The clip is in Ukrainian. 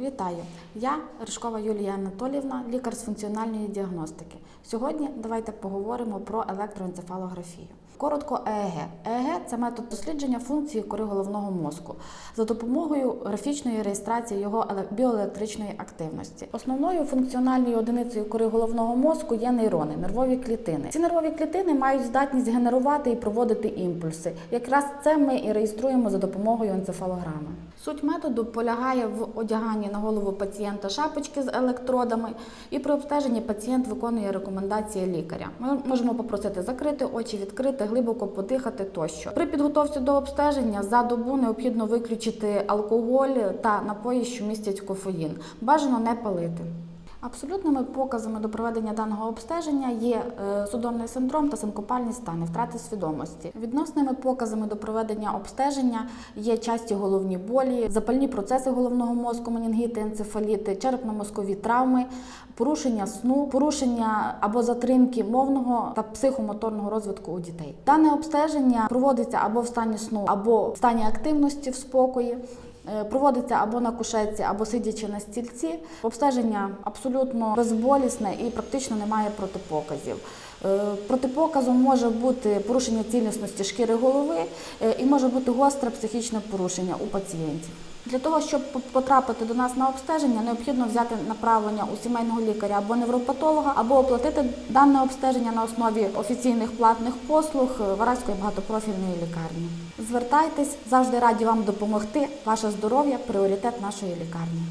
Вітаю! Я Ришкова Юлія Анатолівна, лікар з функціональної діагностики. Сьогодні давайте поговоримо про електроенцефалографію. Коротко ЕЕГ. ЕЕГ – це метод дослідження функції кори головного мозку за допомогою графічної реєстрації його біоелектричної активності. Основною функціональною одиницею кори головного мозку є нейрони, нервові клітини. Ці нервові клітини мають здатність генерувати і проводити імпульси. Якраз це ми і реєструємо за допомогою енцефалограми. Суть методу полягає в одяганні на голову пацієнта шапочки з електродами, і при обстеженні пацієнт виконує рекомендації лікаря. Ми можемо попросити закрити очі, відкрити, глибоко подихати тощо. При підготовці до обстеження за добу необхідно виключити алкоголь та напої, що містять кофеїн. Бажано не палити. Абсолютними показами до проведення даного обстеження є е, судомний синдром та синкопальні стани, втрати свідомості. Відносними показами до проведення обстеження є часті головні болі, запальні процеси головного мозку, менінгіти, енцефаліти, черепно-мозкові травми, порушення сну, порушення або затримки мовного та психомоторного розвитку у дітей. Дане обстеження проводиться або в стані сну, або в стані активності в спокої. Е, Проводиться або на кушетці, або сидячи на стільці. Обстеження абсолютно безболісне і практично немає протипоказів. Е, Протипоказом може бути порушення цілісності шкіри голови е, і може бути гостре психічне порушення у пацієнтів. Для того, щоб потрапити до нас на обстеження, необхідно взяти направлення у сімейного лікаря або невропатолога, або оплатити дане обстеження на основі офіційних платних послуг е, Вараської багатопрофільної лікарні. Звертайтесь, завжди раді вам допомогти. Ваше здоров'я пріоритет нашої лікарні.